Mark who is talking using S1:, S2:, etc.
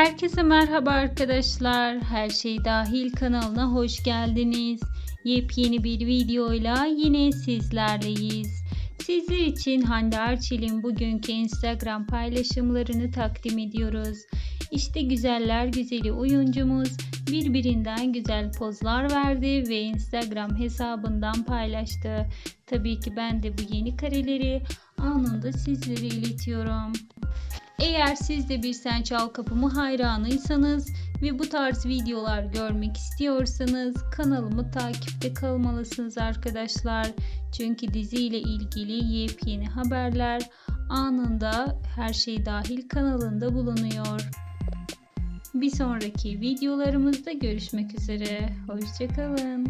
S1: Herkese merhaba arkadaşlar. Her şey dahil kanalına hoş geldiniz. Yepyeni bir videoyla yine sizlerleyiz. Sizler için Hande Erçel'in bugünkü Instagram paylaşımlarını takdim ediyoruz. İşte güzeller güzeli oyuncumuz birbirinden güzel pozlar verdi ve Instagram hesabından paylaştı. Tabii ki ben de bu yeni kareleri anında sizlere iletiyorum. Eğer siz de bir Sen Çal Kapımı hayranıysanız ve bu tarz videolar görmek istiyorsanız kanalımı takipte kalmalısınız arkadaşlar. Çünkü diziyle ilgili yepyeni haberler anında her şey dahil kanalında bulunuyor. Bir sonraki videolarımızda görüşmek üzere. Hoşçakalın.